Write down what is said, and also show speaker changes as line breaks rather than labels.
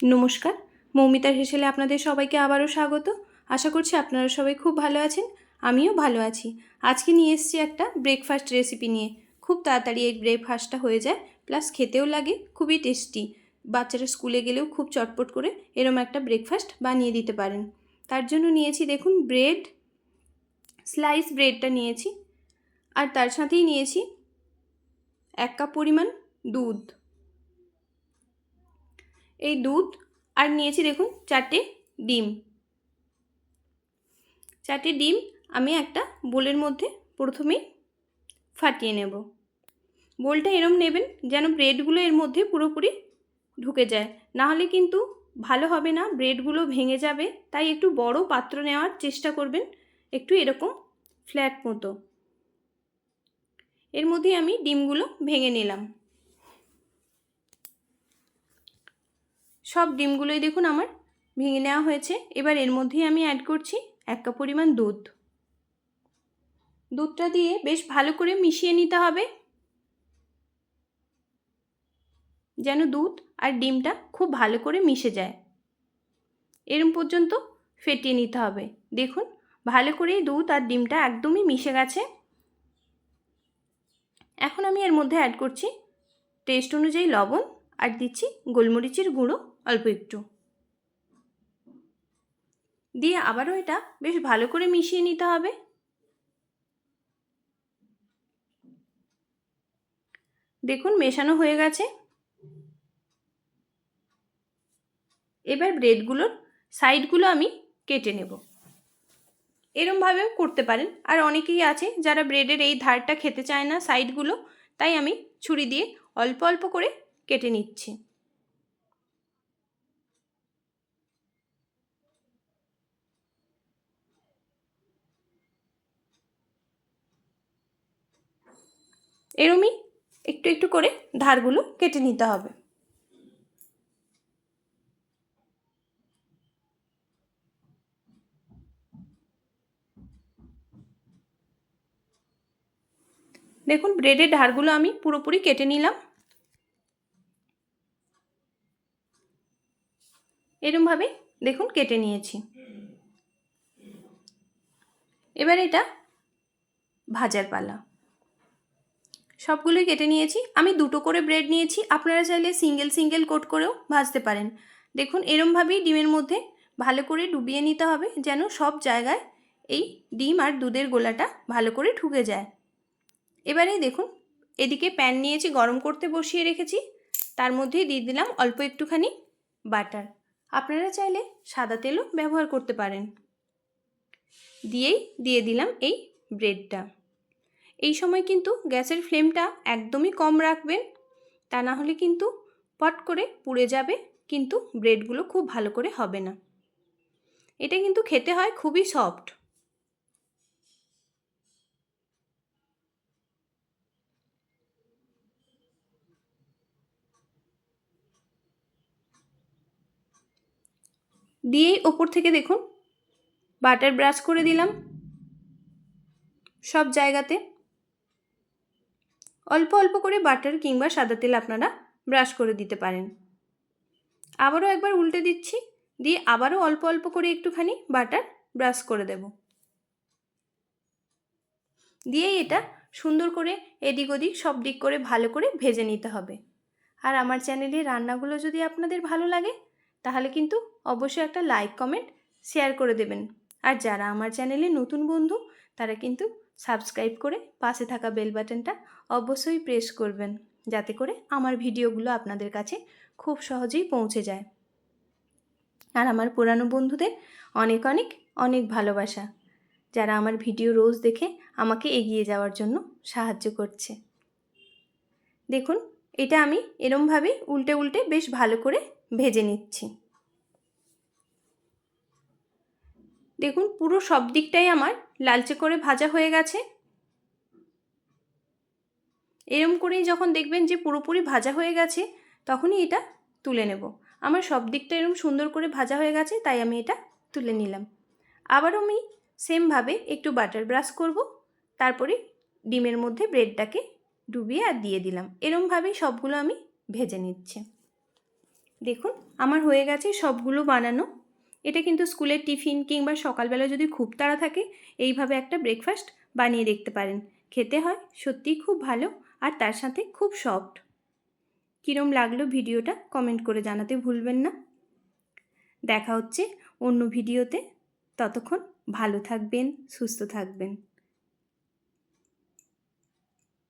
নমস্কার, মৌমিতার হেসেলে আপনাদের সবাইকে আবারও স্বাগত। আশা করছি আপনারা সবাই খুব ভালো আছেন, আমিও ভালো আছি। আজকে নিয়ে এসেছি একটা ব্রেকফাস্ট রেসিপি নিয়ে। খুব তাড়াতাড়ি এই ব্রেকফাস্টটা হয়ে যায় প্লাস খেতেও লাগে, খুবই টেস্টি বাচ্চারা স্কুলে গেলেও খুব চটপট করে এরম একটা ব্রেকফাস্ট বানিয়ে দিতে পারেন। তার জন্য নিয়েছি দেখুন ব্রেড স্লাইস ব্রেডটা নিয়েছি। আর তার সাথেই নিয়েছি এক কাপ পরিমাণ দুধ। এই দুধ আর নিয়েছি দেখুন চারটে ডিম। চারটে ডিম আমি একটা বোলের মধ্যে প্রথমেই ফাটিয়ে নেব। বোলটা এরম নেবেন যেন ব্রেডগুলো এর মধ্যে পুরোপুরি ঢুকে যায়। না হলে কিন্তু ভালো হবে না, ব্রেডগুলো ভেঙে যাবে, তাই একটু বড় পাত্র নেওয়ার চেষ্টা করবেন, একটু এরকম ফ্ল্যাট মতো। এর মধ্যে আমি ডিমগুলো ভেঙে নিলাম। সব ডিমগুলোই দেখুন আমার ভেঙে নেওয়া হয়েছে। এবার এর মধ্যেই আমি অ্যাড করছি এক কাপ পরিমাণ দুধ। দুধটা দিয়ে বেশ ভালো করে মিশিয়ে নিতে হবে। যেন দুধ আর ডিমটা খুব ভালো করে মিশে যায়। এরম পর্যন্ত ফেটিয়ে নিতে হবে। দেখুন, ভালো করেই দুধ আর ডিমটা একদমই মিশে গেছে। এখন আমি এর মধ্যে অ্যাড করছি টেস্ট অনুযায়ী লবণ আর দিচ্ছি গোলমরিচের গুঁড়ো। অল্প একটু। দিয়ে আবারও এটা বেশ ভালো করে মিশিয়ে নিতে হবে। দেখুন, মেশানো হয়ে গেছে। এবার ব্রেডগুলোর সাইডগুলো আমি কেটে নেব। এরমভাবেও করতে পারেন। আর অনেকেই আছে যারা ব্রেডের এই ধারটা খেতে চায় না সাইডগুলো, তাই আমি ছুরি দিয়ে অল্প অল্প করে কেটে নিচ্ছি। এরমই একটু একটু করে ধারগুলো কেটে নিতে হবে। দেখুন ব্রেডের ধারগুলো আমি পুরোপুরি কেটে নিলাম। এরমভাবে দেখুন, কেটে নিয়েছি। এবার এটা ভাজার পালা। সবগুলোই কেটে নিয়েছি। আমি দুটো করে ব্রেড নিয়েছি। আপনারা চাইলে সিঙ্গেল সিঙ্গেল কোট করেও ভাজতে পারেন। দেখুন, এরমভাবেই ডিমের মধ্যে ভালো করে ডুবিয়ে নিতে হবে যেন সব জায়গায় এই ডিম আর দুধের গোলাটা ভালো করে ঢুকে যায়। এবারে দেখুন, এদিকে প্যান নিয়েছি, গরম করতে বসিয়ে রেখেছি। তার মধ্যেই দিয়ে দিলাম অল্প একটুখানি বাটার আপনারা চাইলে সাদা তেলও ব্যবহার করতে পারেন। দিয়েই দিয়ে দিলাম এই ব্রেডটা এই সময় কিন্তু গ্যাসের ফ্লেমটা একদমই কম রাখবেন। তা না হলে কিন্তু পট করে পুড়ে যাবে, কিন্তু ব্রেডগুলো খুব ভালো করে হবে না। এটা কিন্তু খেতে হয় খুবই সফট। দিয়েই ওপর থেকে দেখুন, বাটার ব্রাশ করে দিলাম। সব জায়গাতে অল্প অল্প করে বাটার কিংবা সাদা তেল আপনারা ব্রাশ করে দিতে পারেন। আবারও একবার উল্টে দিচ্ছি, দিয়ে আবারও অল্প অল্প করে একটুখানি বাটার ব্রাশ করে দেব। দিয়ে এটা সুন্দর করে এদিক ওদিক সব দিক করে ভালো করে ভেজে নিতে হবে। আর আমার চ্যানেলে রান্নাগুলো যদি আপনাদের ভালো লাগে, তাহলে কিন্তু অবশ্যই একটা লাইক, কমেন্ট, শেয়ার করে দেবেন। আর যারা আমার চ্যানেলে নতুন বন্ধু, তারা কিন্তু সাবস্ক্রাইব করে পাশে থাকা বেল বাটনটা অবশ্যই প্রেস করবেন, যাতে করে আমার ভিডিওগুলো আপনাদের কাছে খুব সহজেই পৌঁছে যায়। আর আমার পুরানো বন্ধুদের অনেক অনেক অনেক ভালোবাসা, যারা আমার ভিডিও রোজ দেখে আমাকে এগিয়ে যাওয়ার জন্য সাহায্য করছে। দেখুন, এটা আমি এরমভাবে উল্টে উল্টে বেশ ভালো করে ভেজে নিচ্ছি। দেখুন, পুরো সব দিকটাই আমার লালচে করে ভাজা হয়ে গেছে। এরম করেই যখন দেখবেন যে পুরোপুরি ভাজা হয়ে গেছে, তখনই এটা তুলে নেব। আমার সব দিকটা এরম সুন্দর করে ভাজা হয়ে গেছে, তাই আমি এটা তুলে নিলাম। আবারও আমি সেমভাবে একটু বাটার ব্রাশ করব, তারপরে ডিমের মধ্যে ব্রেডটাকে ডুবিয়ে আর দিয়ে দিলাম। এরমভাবেই সবগুলো আমি ভেজে নিচ্ছি। দেখুন, আমার হয়ে গেছে সবগুলো বানানো। এটা কিন্তু স্কুলের টিফিন কিংবা সকালবেলা যদি খুব তাড়া থাকে, এইভাবে একটা ব্রেকফাস্ট বানিয়ে দেখতে পারেন। খেতে হয় সত্যিই খুব ভালো আর তার সাথে খুব সফট কীরম লাগল ভিডিওটা কমেন্ট করে জানাতে ভুলবেন না। দেখা হচ্ছে অন্য ভিডিওতে। ততক্ষণ ভালো থাকবেন, সুস্থ থাকবেন।